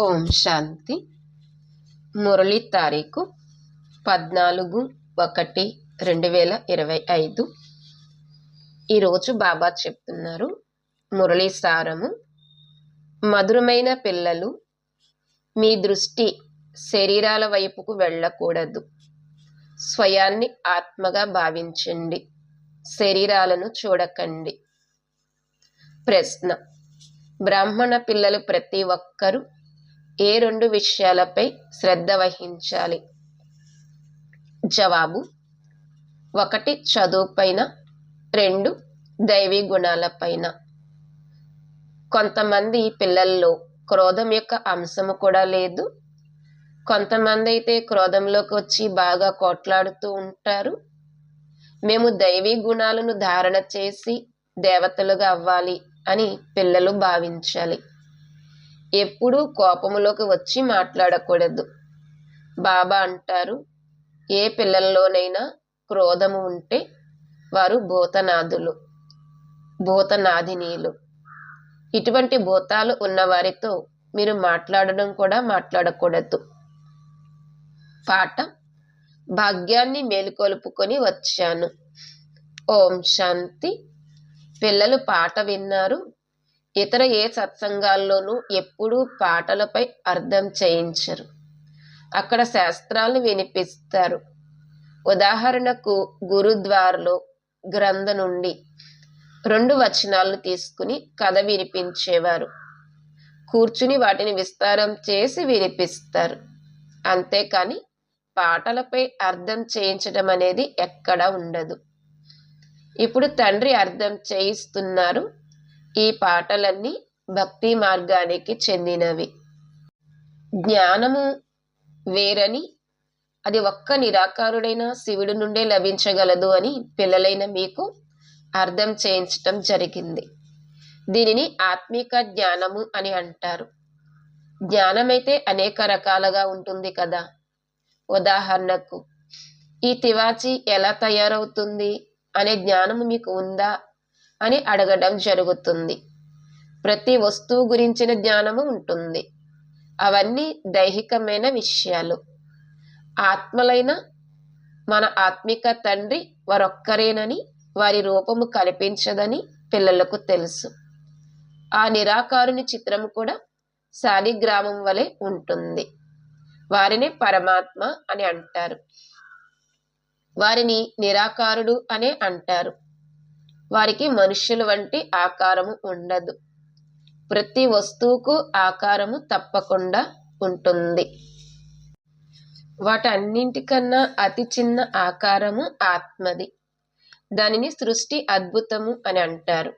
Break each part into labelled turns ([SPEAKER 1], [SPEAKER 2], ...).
[SPEAKER 1] ఓం శాంతి. మురళి తారీఖు పద్నాలుగు ఒకటి రెండు వేల ఇరవై ఐదు. ఈరోజు బాబా చెప్తున్నారు మురళి సారము మధురమైన పిల్లలు మీ దృష్టి శరీరాల వైపుకు వెళ్ళకూడదు. స్వయాన్ని ఆత్మగా భావించండి. శరీరాలను చూడకండి. ప్రశ్న బ్రాహ్మణ పిల్లలు ప్రతి ఒక్కరూ ఏ రెండు విషయాలపై శ్రద్ధ వహించాలి? జవాబు ఒకటి చదువుపైన రెండు దైవీ గుణాలపైన. కొంతమంది పిల్లల్లో క్రోధం యొక్క అంశము కూడా లేదు. కొంతమంది అయితే క్రోధంలోకి వచ్చి బాగా కొట్లాడుతూ ఉంటారు. మేము దైవీ గుణాలను ధారణ చేసి దేవతలుగా అవ్వాలి అని పిల్లలు భావించాలి. ఎప్పుడూ కోపములోకి వచ్చి మాట్లాడకూడదు. బాబా అంటారు ఏ పిల్లల్లోనైనా క్రోధము ఉంటే వారు భూతనాథులు భూతనాథినీలు ఇటువంటి భూతాలు ఉన్నవారితో మీరు మాట్లాడడం కూడా మాట్లాడకూడదు. పాఠం భాగ్యాన్ని మేలుకొలుపుకొని వచ్చాను. ఓం శాంతి. పిల్లలు పాట విన్నారు ఇతర ఏ సత్సంగాల్లోనూ ఎప్పుడూ పాటలపై అర్థం చేయించరు. అక్కడ శాస్త్రాలను వినిపిస్తారు. ఉదాహరణకు గురుద్వార్లో గ్రంథ నుండి రెండు వచనాలను తీసుకుని కథ వినిపించేవారు. కూర్చుని వాటిని విస్తారం చేసి వినిపిస్తారు. అంతేకాని పాటలపై అర్థం చేయించడం అనేది ఎక్కడా ఉండదు. ఇప్పుడు తండ్రి అర్థం చేయిస్తున్నారు. ఈ పాటలన్నీ భక్తి మార్గానికి చెందినవి. జ్ఞానము వేరని అది ఒక్క నిరాకారుడైన శివుడి నుండే లభించగలదు అని పిల్లలైన మీకు అర్థం చేయించటం జరిగింది. దీనిని ఆత్మిక జ్ఞానము అని అంటారు. జ్ఞానమైతే అనేక రకాలుగా ఉంటుంది కదా. ఉదాహరణకు ఈ తివాచి ఎలా తయారవుతుంది అనే జ్ఞానము మీకు ఉందా? అని అడగడం జరుగుతుంది. ప్రతి వస్తువు గురించిన జ్ఞానము ఉంటుంది. అవన్నీ దైహికమైన విషయాలు. ఆత్మలైన మన ఆత్మిక తండ్రి వారొక్కరేనని వారి రూపము కనిపించదని పిల్లలకు తెలుసు. ఆ నిరాకారుని చిత్రం కూడా శాలిగ్రామం వలె ఉంటుంది. వారిని పరమాత్మ అని అంటారు. వారిని నిరాకారుడు అనే అంటారు. వారికి మనుష్యుల వంటి ఆకారము ఉండదు. ప్రతి వస్తువుకు ఆకారము తప్పకుండా ఉంటుంది. వాటన్నింటికన్నా అతి చిన్న ఆకారము ఆత్మది. దానిని సృష్టి అద్భుతము అని అంటారు.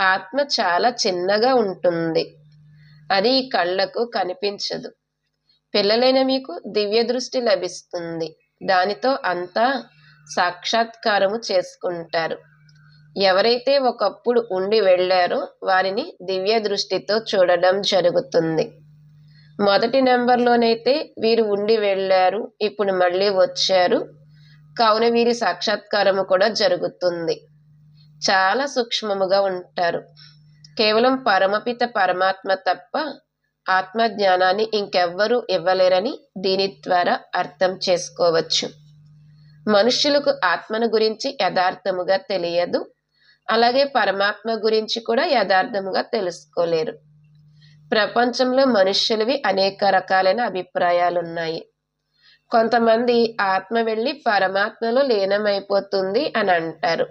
[SPEAKER 1] ఆత్మ చాలా చిన్నగా ఉంటుంది. అది ఈ కళ్ళకు కనిపించదు. పిల్లలైన మీకు దివ్య దృష్టి లభిస్తుంది. దానితో అంతా సాక్షాత్కారము చేసుకుంటారు. ఎవరైతే ఒకప్పుడు ఉండి వెళ్ళారో వారిని దివ్య దృష్టితో చూడడం జరుగుతుంది. మొదటి నెంబర్లోనైతే వీరు ఉండి వెళ్ళారు ఇప్పుడు మళ్ళీ వచ్చారు. కావున వీరి సాక్షాత్కారము కూడా జరుగుతుంది. చాలా సూక్ష్మముగా ఉంటారు. కేవలం పరమపిత పరమాత్మ తప్ప ఆత్మ జ్ఞానాన్ని ఇంకెవ్వరూ ఇవ్వలేరని దీని ద్వారా అర్థం చేసుకోవచ్చు. మనుష్యులకు ఆత్మను గురించి యథార్థముగా తెలియదు. అలాగే పరమాత్మ గురించి కూడా యథార్థముగా తెలుసుకోలేరు. ప్రపంచంలో మనుష్యులవి అనేక రకాలైన అభిప్రాయాలు ఉన్నాయి కొంతమంది ఆత్మ వెళ్ళి పరమాత్మలో లీనమైపోతుంది అని అంటారు.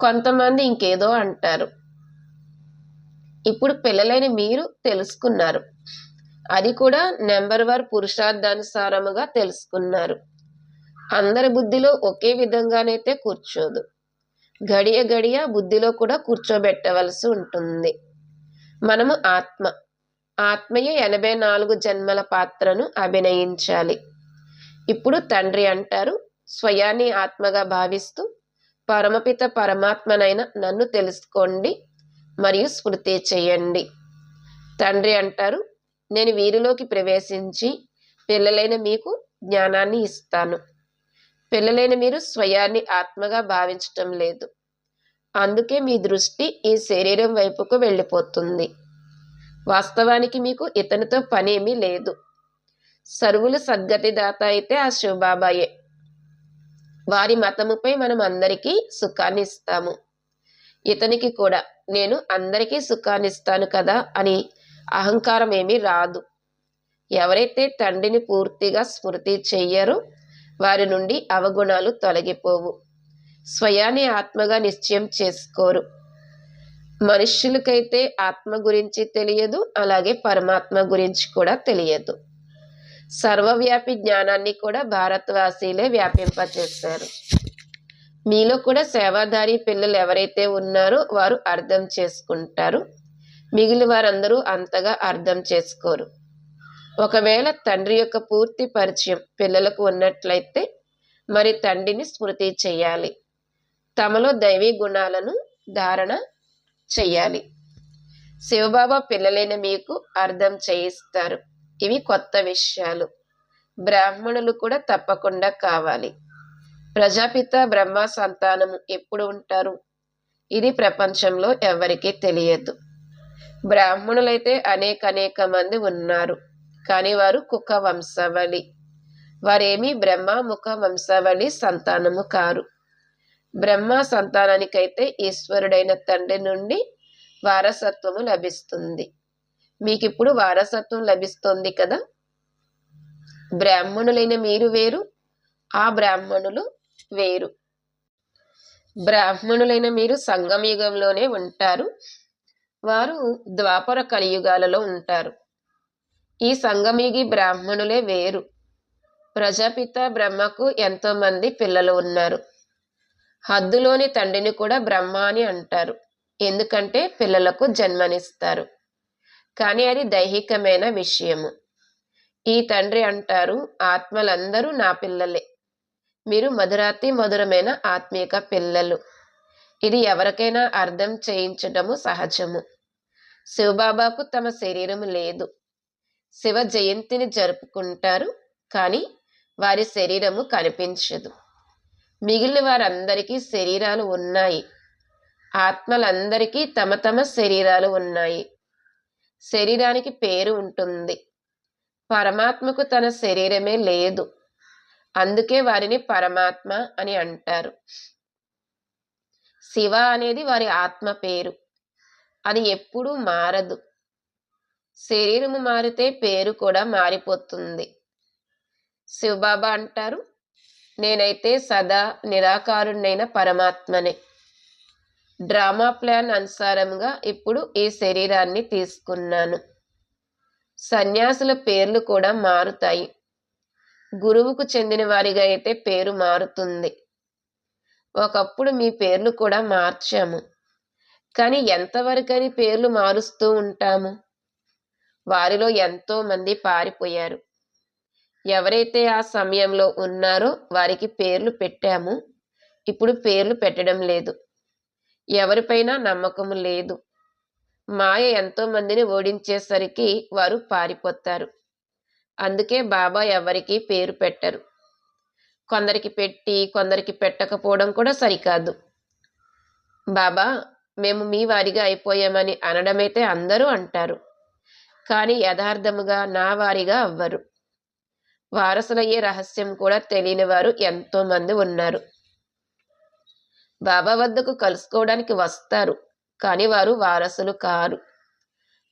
[SPEAKER 1] కొంతమంది ఇంకేదో అంటారు. ఇప్పుడు పిల్లలైన మీరు తెలుసుకున్నారు. అది కూడా నెంబర్ వన్ పురుషార్థానుసారముగా తెలుసుకున్నారు. అందరి బుద్ధిలో ఒకే విధంగానైతే కూర్చోదు. గడియ గడియ బుద్ధిలో కూడా కూర్చోబెట్టవలసి ఉంటుంది. మనము ఆత్మ. ఆత్మయే ఎనభై నాలుగు జన్మల పాత్రను అభినయించాలి. ఇప్పుడు తండ్రి అంటారు స్వయాన్ని ఆత్మగా భావిస్తూ పరమపిత పరమాత్మనైన నన్ను తెలుసుకోండి మరియు స్మృతి చేయండి. తండ్రి అంటారు నేను వీరిలోకి ప్రవేశించి పిల్లలైన మీకు జ్ఞానాన్ని ఇస్తాను. పిల్లలైన మీరు స్వయాన్ని ఆత్మగా భావించటం లేదు. అందుకే మీ దృష్టి ఈ శరీరం వైపుకు వెళ్ళిపోతుంది. వాస్తవానికి మీకు ఇతనితో పనేమీ లేదు. సరువులు సద్గతిదాత అయితే ఆ శివబాబాయే. వారి మతముపై మనం అందరికీ సుఖాన్ని ఇస్తాము. ఇతనికి కూడా నేను అందరికీ సుఖాన్ని ఇస్తాను కదా అని అహంకారం ఏమీ రాదు. ఎవరైతే తండ్రిని పూర్తిగా స్మృతి చెయ్యరో వారి నుండి అవగుణాలు తొలగిపోవు. స్వయాన్ని ఆత్మగా నిశ్చయం చేసుకోరు. మనుష్యులకైతే ఆత్మ గురించి తెలియదు అలాగే పరమాత్మ గురించి కూడా తెలియదు. సర్వవ్యాపి జ్ఞానాన్ని కూడా భారతవాసీలే వ్యాపింపచేశారు. మీలో కూడా సేవాదారి పిల్లలు ఎవరైతే ఉన్నారో వారు అర్థం చేసుకుంటారు. మిగిలిన వారందరూ అంతగా అర్థం చేసుకోరు. ఒకవేళ తండ్రి యొక్క పూర్తి పరిచయం పిల్లలకు ఉన్నట్లయితే మరి తండ్రిని స్మృతి చేయాలి. తమలో దైవీ గుణాలను ధారణ చెయ్యాలి శివబాబా పిల్లలైన మీకు అర్థం చేయిస్తారు. ఇవి కొత్త విషయాలు. బ్రాహ్మణులు కూడా తప్పకుండా కావాలి. ప్రజాపిత బ్రహ్మ సంతానము ఎప్పుడు ఉంటారు? ఇది ప్రపంచంలో ఎవరికీ తెలియదు. బ్రాహ్మణులైతే అనేక అనేక మంది ఉన్నారు. కానీ వారు కుక్క వంశావళి వారేమీ బ్రహ్మ ముఖ వంశావళి సంతానము కారు. బ్రహ్మ సంతానానికైతే ఈశ్వరుడైన తండ్రి నుండి వారసత్వము లభిస్తుంది. మీకు ఇప్పుడు వారసత్వం లభిస్తుంది కదా? బ్రాహ్మణులైన మీరు వేరు ఆ బ్రాహ్మణులు వేరు. బ్రాహ్మణులైన మీరు సంగమయుగంలోనే ఉంటారు వారు ద్వాపర కలియుగాలలో ఉంటారు. ఈ సంగమిగి బ్రాహ్మణులే వేరు. ప్రజాపిత బ్రహ్మకు ఎంతోమంది పిల్లలు ఉన్నారు. హద్దులోని తండ్రిని కూడా బ్రహ్మ అని అంటారు. ఎందుకంటే పిల్లలకు జన్మనిస్తారు. కానీ అది దైహికమైన విషయము. ఈ తండ్రి అంటారు ఆత్మలందరూ నా పిల్లలే. మీరు మధురాతి మధురమైన ఆత్మీక పిల్లలు. ఇది ఎవరికైనా అర్థం చేయించటము సహజము. శివబాబాకు తమ శరీరం లేదు. శివ జయంతిని జరుపుకుంటారు కానీ వారి శరీరము కనిపించదు. మిగిలిన వారందరికీ శరీరాలు ఉన్నాయి. ఆత్మలందరికీ తమ తమ శరీరాలు ఉన్నాయి. శరీరానికి పేరు ఉంటుంది. పరమాత్మకు తన శరీరమే లేదు. అందుకే వారిని పరమాత్మ అని అంటారు. శివ అనేది వారి ఆత్మ పేరు. అది ఎప్పుడూ మారదు. శరీరము మారితే పేరు కూడా మారిపోతుంది. శివబాబా అంటారు నేనైతే సదా నిరాకారుణ్ణైన పరమాత్మనే. డ్రామా ప్లాన్ అనుసారంగా ఇప్పుడు ఈ శరీరాన్ని తీసుకున్నాను. సన్యాసుల పేర్లు కూడా మారుతాయి. గురువుకు చెందిన వారిగా అయితే పేరు మారుతుంది. ఒకప్పుడు మీ పేర్లు కూడా మార్చాము. కానీ ఎంతవరకని పేర్లు మారుస్తూ ఉంటాము? వారిలో ఎంతో మంది పారిపోయారు. ఎవరైతే ఆ సమయంలో ఉన్నారో వారికి పేర్లు పెట్టాము. ఇప్పుడు పేర్లు పెట్టడం లేదు. ఎవరిపైనా నమ్మకం లేదు. మాయ ఎంతో మందిని ఓడించేసరికి వారు పారిపోతారు. అందుకే బాబా ఎవరికి పేరు పెట్టరు. కొందరికి పెట్టి కొందరికి పెట్టకపోవడం కూడా సరికాదు. బాబా మేము మీ వారిగా అయిపోయామని అనడమైతే అందరూ అంటారు. కానీ యథార్థముగా నా వారిగా అవ్వరు. వారసులయ్యే రహస్యం కూడా తెలియని వారు ఎంతో మంది ఉన్నారు. బాబా వద్దకు కలుసుకోవడానికి వస్తారు కానీ వారు వారసులు కారు.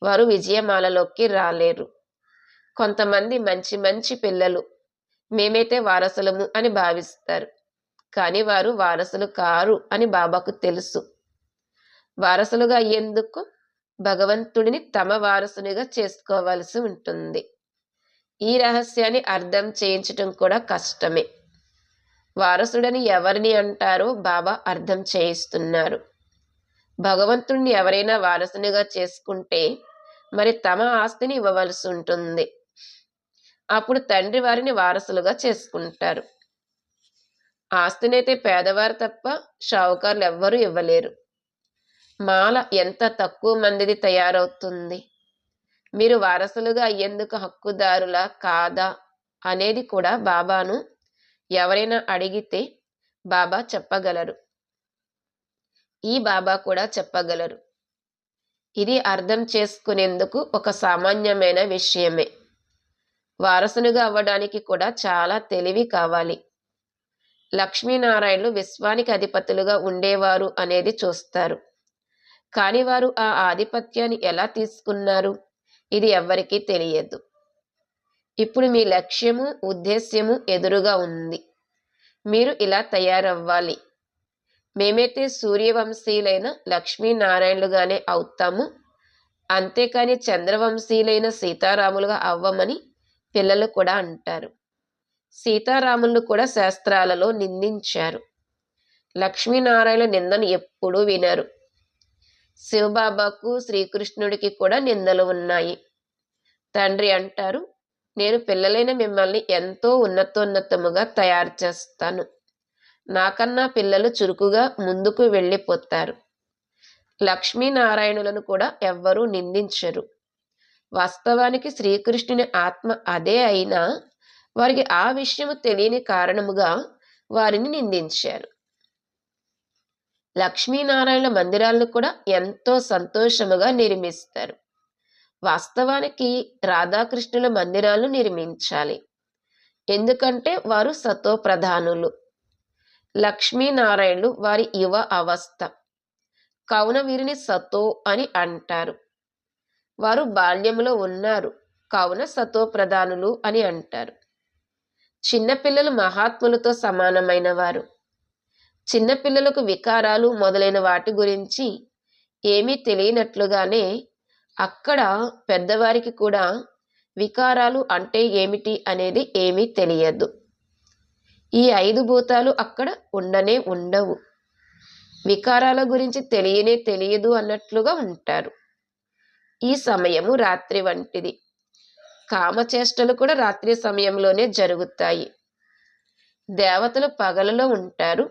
[SPEAKER 1] వారు విజయమాలలోకి రాలేరు. కొంతమంది మంచి మంచి పిల్లలు మేమైతే వారసులము అని భావిస్తారు కానీ వారు వారసులు కారు అని బాబాకు తెలుసు. వారసులుగా అయ్యేందుకు భగవంతుడిని తమ వారసునిగా చేసుకోవాల్సి ఉంటుంది. ఈ రహస్యాన్ని అర్థం చేయించటం కూడా కష్టమే. వారసుడని ఎవరిని అంటారో బాబా అర్థం చేయిస్తున్నారు. భగవంతుణ్ణి ఎవరైనా వారసునిగా చేసుకుంటే మరి తమ ఆస్తిని ఇవ్వవలసి ఉంటుంది. అప్పుడు తండ్రి వారిని వారసులుగా చేసుకుంటారు. ఆస్తినైతే పేదవారు తప్ప షావుకారులు ఎవ్వరూ ఇవ్వలేరు. మాల ఎంత తక్కువ మందిది తయారవుతుంది? మీరు వారసులుగా అయ్యేందుకు హక్కుదారులా కాదా? అనేది కూడా బాబాను ఎవరైనా అడిగితే బాబా చెప్పగలరు. ఈ బాబా కూడా చెప్పగలరు. ఇది అర్థం చేసుకునేందుకు ఒక సామాన్యమైన విషయమే. వారసునిగా అవ్వడానికి కూడా చాలా తెలివి కావాలి. లక్ష్మీనారాయణులు విశ్వానికి అధిపతులుగా ఉండేవారు అనేది చూస్తారు. కానీ వారు ఆ ఆధిపత్యాన్ని ఎలా తీసుకున్నారు? ఇది ఎవ్వరికీ తెలియదు. ఇప్పుడు మీ లక్ష్యము ఉద్దేశ్యము ఎదురుగా ఉంది. మీరు ఇలా తయారవ్వాలి. మేమైతే సూర్యవంశీయులైన లక్ష్మీనారాయణులుగానే అవుతాము. అంతేకాని చంద్రవంశీయులైన సీతారాములుగా అవ్వమని పిల్లలు కూడా అంటారు. సీతారాములను కూడా శాస్త్రాలలో నిందించారు. లక్ష్మీనారాయణ నిందను ఎప్పుడూ వినరు. శివబాబాకు శ్రీకృష్ణుడికి కూడా నిందలు ఉన్నాయి. తండ్రి అంటారు నేను పిల్లలైన మిమ్మల్ని ఎంతో ఉన్నతోన్నతముగా తయారు చేస్తాను. నాకన్నా పిల్లలు చురుకుగా ముందుకు వెళ్ళిపోతారు. లక్ష్మీనారాయణులను కూడా ఎవ్వరూ నిందించరు. వాస్తవానికి శ్రీకృష్ణుని ఆత్మ అదే అయినా వారికి ఆ విషయము తెలియని కారణముగా వారిని నిందించారు. లక్ష్మీనారాయణ మందిరాలను కూడా ఎంతో సంతోషముగా నిర్మిస్తారు. వాస్తవానికి రాధాకృష్ణుల మందిరాలు నిర్మించాలి. ఎందుకంటే వారు సతో ప్రధానులు లక్ష్మీనారాయణులు వారి యువ అవస్థ. కావున వీరిని సతో అని అంటారు. వారు బాల్యంలో ఉన్నారు. కావున సతో ప్రధానులు అని అంటారు. చిన్నపిల్లలు మహాత్ములతో సమానమైన వారు. చిన్నపిల్లలకు వికారాలు మొదలైన వాటి గురించి ఏమీ తెలియనట్లుగానే అక్కడ పెద్దవారికి కూడా వికారాలు అంటే ఏమిటి అనేది ఏమీ తెలియదు. ఈ ఐదు భూతాలు అక్కడ ఉండనే ఉండవు. వికారాల గురించి తెలియనే తెలియదు అన్నట్లుగా ఉంటారు. ఈ సమయము రాత్రి వంటిది. కామచేష్టలు కూడా రాత్రి సమయంలోనే జరుగుతాయి. దేవతలు పగలలో ఉంటారు.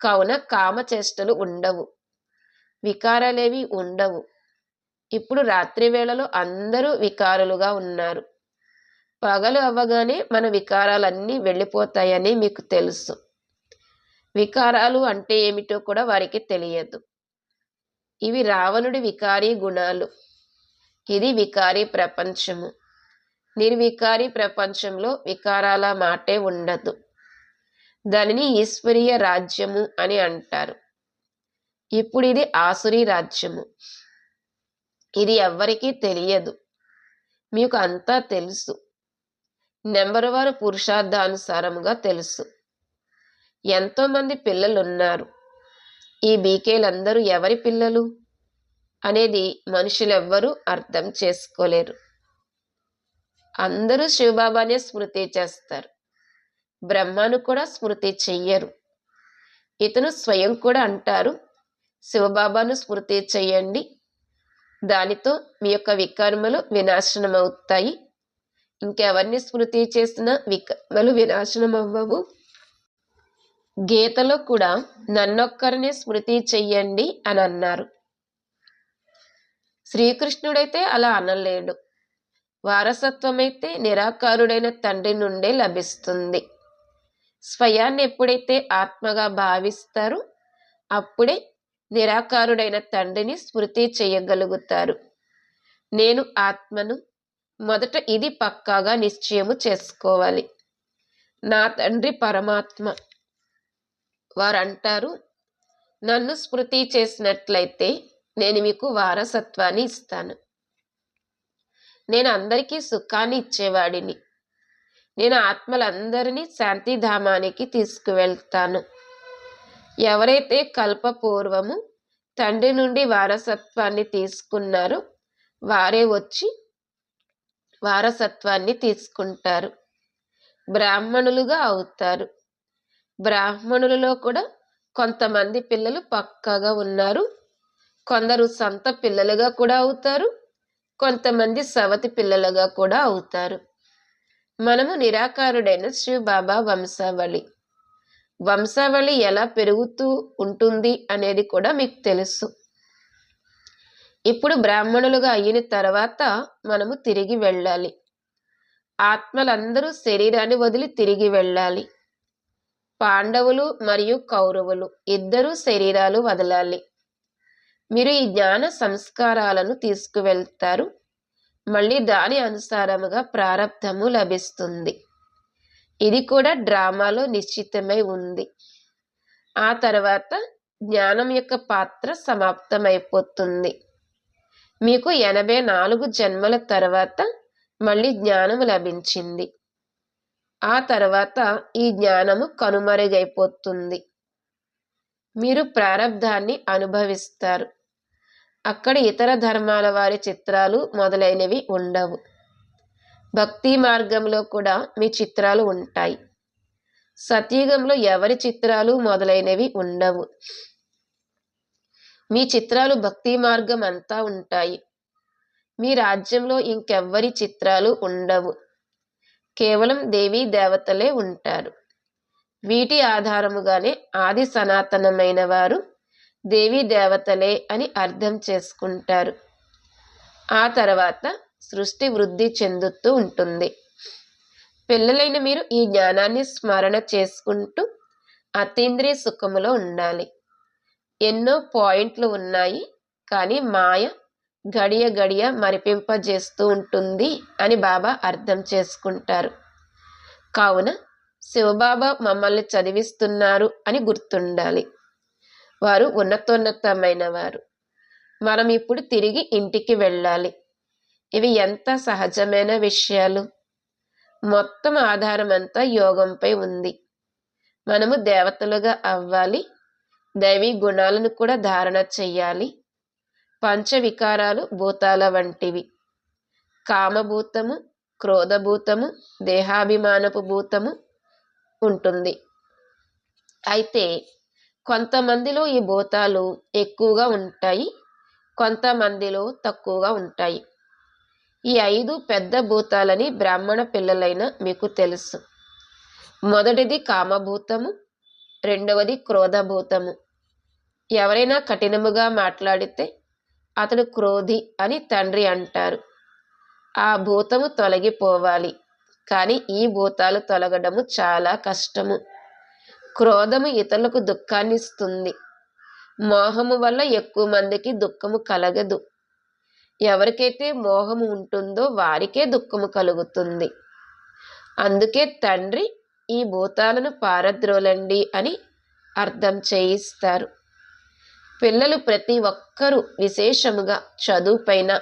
[SPEAKER 1] కావున కామచేష్టలు ఉండవు. వికారాలేవి ఉండవు. ఇప్పుడు రాత్రి వేళలో అందరూ వికారులుగా ఉన్నారు. పగలు అవ్వగానే మన వికారాలన్నీ వెళ్ళిపోతాయని మీకు తెలుసు. వికారాలు అంటే ఏమిటో కూడా వారికి తెలియదు. ఇవి రావణుడి వికారీ గుణాలు. ఇది వికారీ ప్రపంచము. నిర్వికారి ప్రపంచంలో వికారాల మాటే ఉండదు. దానిని ఈశ్వరీయ రాజ్యము అని అంటారు. ఇప్పుడు ఇది ఆసురీ రాజ్యము. ఇది ఎవ్వరికీ తెలియదు. మీకు అంతా తెలుసు. నెంబర్ వారు పురుషార్థానుసారముగా తెలుసు. ఎంతోమంది పిల్లలు ఉన్నారు ఈ బీకేలందరూ ఎవరి పిల్లలు? అనేది మనుషులెవ్వరూ అర్థం చేసుకోలేరు. అందరూ శివబాబానే స్మృతి చేస్తారు. బ్రహ్మను కూడా స్మృతి చెయ్యరు. ఇతను స్వయం కూడా అంటారు శివబాబాను స్మృతి చెయ్యండి. దానితో మీ యొక్క వికర్మలు వినాశనం అవుతాయి ఇంకెవరిని స్మృతి చేసినా వికర్మలు వినాశనం అవ్వవు గీతలో కూడా నన్నొక్కరిని స్మృతి చెయ్యండి అని అన్నారు. శ్రీకృష్ణుడైతే అలా అనలేడు. వారసత్వమైతే నిరాకారుడైన తండ్రి నుండే లభిస్తుంది. స్వయాన్ని ఎప్పుడైతే ఆత్మగా భావిస్తారో అప్పుడే నిరాకారుడైన తండ్రిని స్మృతి చేయగలుగుతారు. నేను ఆత్మను మొదట ఇది పక్కాగా నిశ్చయము చేసుకోవాలి. నా తండ్రి పరమాత్మ వారు అంటారు నన్ను స్మృతి చేసినట్లయితే నేను మీకు వారసత్వాన్ని ఇస్తాను. నేను అందరికీ సుఖాన్ని ఇచ్చేవాడిని. నేను ఆత్మలందరినీ శాంతిధామానికి తీసుకువెళ్తాను. ఎవరైతే కల్పపూర్వము తండ్రి నుండి వారసత్వాన్ని తీసుకున్నారో వారే వచ్చి వారసత్వాన్ని తీసుకుంటారు. బ్రాహ్మణులుగా అవుతారు. బ్రాహ్మణులలో కూడా కొంతమంది పిల్లలు పక్కాగా ఉన్నారు. కొందరు సొంత పిల్లలుగా కూడా అవుతారు. కొంతమంది సవతి పిల్లలుగా కూడా అవుతారు. మనము నిరాకారుడైన శివబాబా వంశావళి. వంశావళి ఎలా పెరుగుతూ ఉంటుంది అనేది కూడా మీకు తెలుసు. ఇప్పుడు బ్రాహ్మణులుగా అయిన తర్వాత మనము తిరిగి వెళ్ళాలి. ఆత్మలందరూ శరీరాన్ని వదిలి తిరిగి వెళ్ళాలి. పాండవులు మరియు కౌరవులు ఇద్దరూ శరీరాలు వదలాలి. మీరు ఈ జ్ఞాన సంస్కారాలను తీసుకువెళ్తారు. మళ్ళీ దాని అనుసారముగా ప్రారంధము లభిస్తుంది. ఇది కూడా డ్రామాలో నిశ్చితమై ఉంది. ఆ తర్వాత జ్ఞానం యొక్క పాత్ర సమాప్తమైపోతుంది. మీకు ఎనభై నాలుగు జన్మల తర్వాత మళ్ళీ జ్ఞానము లభించింది. ఆ తర్వాత ఈ జ్ఞానము కనుమరుగైపోతుంది. మీరు ప్రారంధాన్ని అనుభవిస్తారు. అక్కడ ఇతర ధర్మాల వారి చిత్రాలు మొదలైనవి ఉండవు. భక్తి మార్గంలో కూడా మీ చిత్రాలు ఉంటాయి. సత్యుగంలో ఎవరి చిత్రాలు మొదలైనవి ఉండవు. మీ చిత్రాలు భక్తి మార్గం అంతా ఉంటాయి. మీ రాజ్యంలో ఇంకెవ్వరి చిత్రాలు ఉండవు. కేవలం దేవీ దేవతలే ఉంటారు. వీటి ఆధారముగానే ఆది సనాతనమైన వారు దేవీ దేవతలే అని అర్థం చేసుకుంటారు. ఆ తర్వాత సృష్టి వృద్ధి చెందుతూ ఉంటుంది. పిల్లలైన మీరు ఈ జ్ఞానాన్ని స్మరణ చేసుకుంటూ అతీంద్రియ సుఖములో ఉండాలి. ఎన్నో పాయింట్లు ఉన్నాయి కానీ మాయ గడియ గడియ మరిపింపజేస్తూ ఉంటుంది అని బాబా అర్థం చేసుకుంటారు. కావున శివబాబా మమ్మల్ని చదివిస్తున్నారు అని గుర్తుండాలి. వారు ఉన్నతోన్నతమైన వారు. మనం ఇప్పుడు తిరిగి ఇంటికి వెళ్ళాలి. ఇవి ఎంత సహజమైన విషయాలు? మొత్తం ఆధారం అంతా యోగంపై ఉంది. మనము దేవతలుగా అవ్వాలి. దైవీ గుణాలను కూడా ధారణ చెయ్యాలి. పంచవికారాలు భూతాల వంటివి. కామభూతము క్రోధభూతము దేహాభిమానపు భూతము ఉంటుంది. అయితే కొంతమందిలో ఈ భూతాలు ఎక్కువగా ఉంటాయి కొంతమందిలో తక్కువగా ఉంటాయి. ఈ ఐదు పెద్ద భూతాలని బ్రాహ్మణ పిల్లలైన మీకు తెలుసు. మొదటిది కామభూతము రెండవది క్రోధభూతము. ఎవరైనా కఠినముగా మాట్లాడితే అతడు క్రోధి అని తండ్రి అంటారు. ఆ భూతము తొలగిపోవాలి కానీ ఈ భూతాలు తొలగడము చాలా కష్టము. క్రోధము ఇతరులకు దుఃఖాన్ని ఇస్తుంది మోహము వల్ల ఎక్కువ మందికి దుఃఖము కలగదు. ఎవరికైతే మోహము ఉంటుందో వారికే దుఃఖము కలుగుతుంది. అందుకే తండ్రి ఈ భూతాలను పారద్రోలండి అని అర్థం చేయిస్తారు. పిల్లలు ప్రతి ఒక్కరూ విశేషముగా చదువుపైన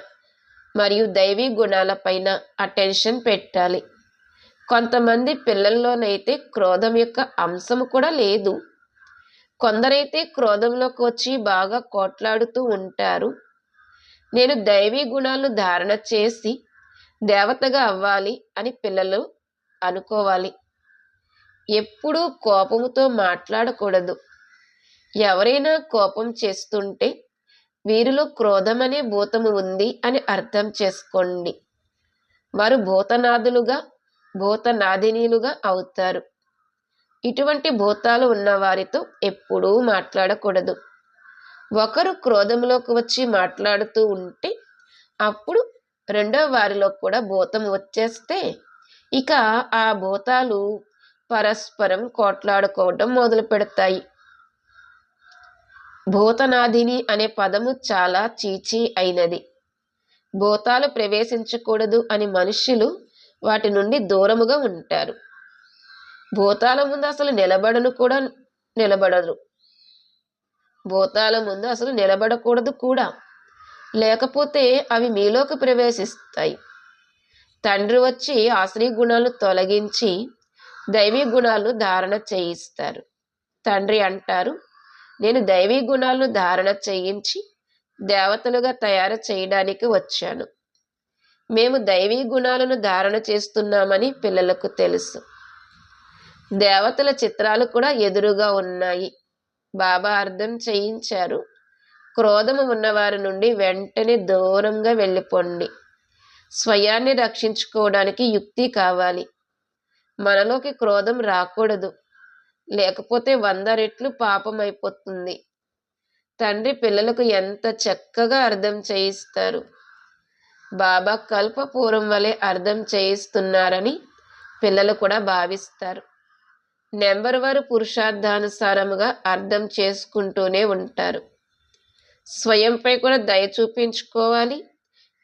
[SPEAKER 1] మరియు దైవీ గుణాలపైన అటెన్షన్ పెట్టాలి. కొంతమంది పిల్లల్లోనైతే క్రోధం యొక్క అంశము కూడా లేదు. కొందరైతే క్రోధంలోకి వచ్చి బాగా కోట్లాడుతూ ఉంటారు. నేను దైవీ గుణాలను ధారణ చేసి దేవతగా అవ్వాలి అని పిల్లలు అనుకోవాలి. ఎప్పుడూ కోపముతో మాట్లాడకూడదు. ఎవరైనా కోపం చేస్తుంటే వీరిలో క్రోధం అనే భూతము ఉంది అని అర్థం చేసుకోండి. వారు భూతనాథులుగా భూత నాదినీలుగా అవుతారు. ఇటువంటి భూతాలు ఉన్నవారితో ఎప్పుడూ మాట్లాడకూడదు. ఒకరు క్రోధంలోకి వచ్చి మాట్లాడుతూ ఉంటే అప్పుడు రెండో వారిలో కూడా భూతం వచ్చేస్తే ఇక ఆ భూతాలు పరస్పరం కోట్లాడుకోవడం మొదలు పెడతాయి. భూతనాదిని అనే పదము చాలా చీచీ అయినది. భూతాలు ప్రవేశించకూడదు అని మనుషులు వాటి నుండి దూరముగా ఉంటారు. భూతాల ముందు అసలు నిలబడను కూడా నిలబడరు. భూతాల ముందు అసలు నిలబడకూడదు కూడా. లేకపోతే అవి మీలోకి ప్రవేశిస్తాయి. తండ్రి వచ్చి ఆశ్రీ గుణాలు తొలగించి దైవీ గుణాలు ధారణ చేయిస్తారు. తండ్రి అంటారు నేను దైవీ గుణాలను ధారణ చేయించి దేవతలుగా తయారు చేయడానికి వచ్చాను. మేము దైవీ గుణాలను ధారణ చేస్తున్నామని పిల్లలకు తెలుసు. దేవతల చిత్రాలు కూడా ఎదురుగా ఉన్నాయి. బాబా అర్థం చేయించారు. క్రోధము ఉన్నవారి నుండి వెంటనే దూరంగా వెళ్ళిపోండి. స్వయాన్ని రక్షించుకోవడానికి యుక్తి కావాలి. మనలోకి క్రోధం రాకూడదు. లేకపోతే వంద రెట్లు పాపం అయిపోతుంది తండ్రి పిల్లలకు ఎంత చక్కగా అర్థం చేయిస్తారు. బాబా కల్పపూర్వం వలె అర్థం చేయిస్తున్నారని పిల్లలు కూడా భావిస్తారు. నెంబర్ వారు పురుషార్థానుసారముగా అర్థం చేసుకుంటూనే ఉంటారు. స్వయంపై కూడా దయ చూపించుకోవాలి.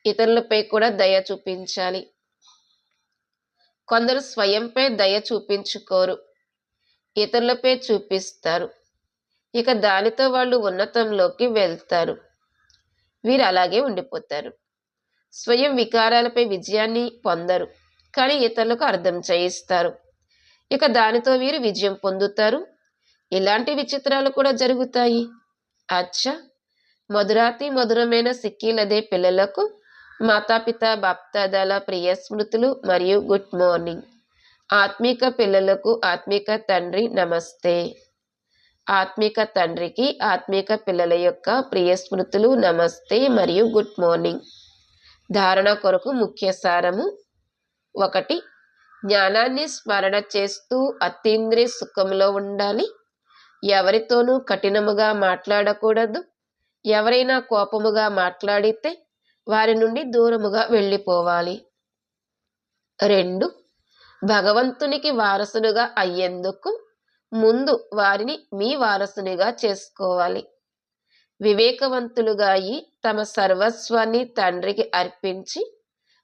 [SPEAKER 1] ఇతరులపై కూడా దయ చూపించాలి. కొందరు స్వయంపై దయ చూపించుకోరు. ఇతరులపై చూపిస్తారు. ఇక దానితో వాళ్ళు ఉన్నతంలోకి వెళ్తారు. వీరు అలాగే ఉండిపోతారు. స్వయం వికారాలపై విజయాన్ని పొందరు కానీ ఇతరులకు అర్థం చేయిస్తారు. ఇక దానితో వీరు విజయం పొందుతారు. ఇలాంటి విచిత్రాలు కూడా జరుగుతాయి. అచ్చా! మధురాతి మధురమైన సిక్కీలదే పిల్లలకు మాతాపిత బాప్తాదాల ప్రియ స్మృతులు మరియు గుడ్ మార్నింగ్. ఆత్మిక పిల్లలకు ఆత్మిక తండ్రి నమస్తే. ఆత్మిక తండ్రికి ఆత్మిక పిల్లల యొక్క ప్రియ స్మృతులు నమస్తే మరియు గుడ్ మార్నింగ్. ధారణ కొరకు ముఖ్య సారము ఒకటి. జ్ఞానాన్ని స్మరణ చేస్తూ అతీంద్రియ సుఖంలో ఉండాలి. ఎవరితోనూ కఠినముగా మాట్లాడకూడదు. ఎవరైనా కోపముగా మాట్లాడితే వారి నుండి దూరముగా వెళ్ళిపోవాలి. రెండు. భగవంతునికి వారసులుగా అయ్యేందుకు ముందు వారిని మీ వారసునిగా చేసుకోవాలి. వివేకవంతులుగా అయి తమ సర్వస్వాన్ని తండ్రికి అర్పించి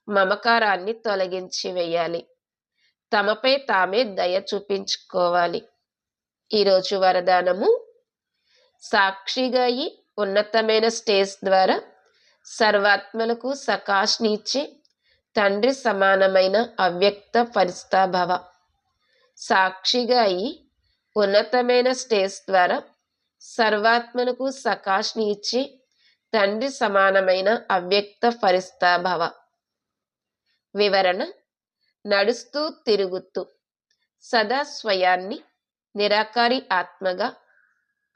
[SPEAKER 1] మమకారాన్ని తొలగించి వేయాలి. తమపై తామే దయ చూపించుకోవాలి. ఈరోజు వరదానము. సాక్షిగా అయి ఉన్నతమైన స్టేజ్ ద్వారా సర్వాత్మలకు సకాష్నిచ్చే తండ్రి సమానమైన అవ్యక్త పరిస్థాభవ. సాక్షిగా అయి ఉన్నతమైన స్టేజ్ ద్వారా సర్వాత్మలకు సకాష్ని ఇచ్చి తండ్రి సమానమైన అవ్యక్త ఫరిస్తాభవ వివరణ నడుస్తూ తిరుగుతూ సదా స్వయాన్ని నిరాకారి ఆత్మగా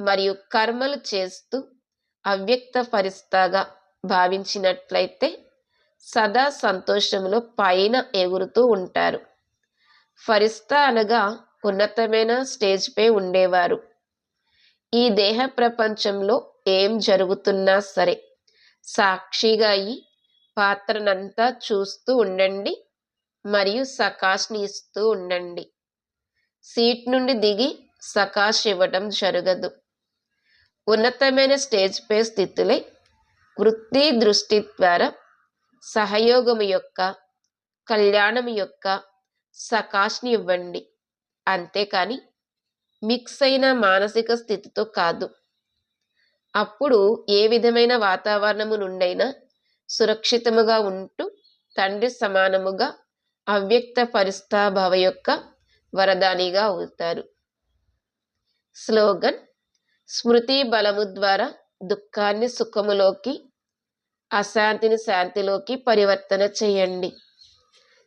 [SPEAKER 1] మరియు కర్మలు చేస్తూ అవ్యక్త ఫరిస్తాగా భావించినట్లయితే సదా సంతోషంలో పైన ఎగురుతూ ఉంటారు. ఫరిస్తా అనగా ఉన్నతమైన స్టేజ్పై ఉండేవారు. ఈ దేహ ప్రపంచంలో ఏం జరుగుతున్నా సరే సాక్షిగా అయి పాత్రనంతా చూస్తూ ఉండండి మరియు సకాష్ని ఇస్తూ ఉండండి. సీట్ నుండి దిగి సకాష్ ఇవ్వడం జరగదు. ఉన్నతమైన స్టేజ్పై స్థితులై వృత్తి దృష్టి ద్వారా సహయోగము యొక్క కళ్యాణం యొక్క సకాష్ని ఇవ్వండి. అంతేకాని మిక్స్ అయిన మానసిక స్థితితో కాదు. అప్పుడు ఏ విధమైన వాతావరణము నుండైనా సురక్షితముగా ఉంటూ తండ్రి సమానముగా అవ్యక్త పరిస్థాభావ యొక్క వరదానిగా అవుతారు. స్లోగన్ స్మృతి బలము ద్వారా దుఃఖాన్ని సుఖములోకి అశాంతిని శాంతిలోకి పరివర్తన చేయండి.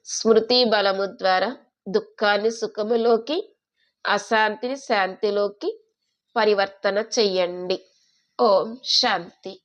[SPEAKER 1] స్మృతి బలము ద్వారా దుఃఖాన్ని సుఖములోకి అశాంతిని శాంతిలోకి పరివర్తన చెయ్యండి. ఓం శాంతి.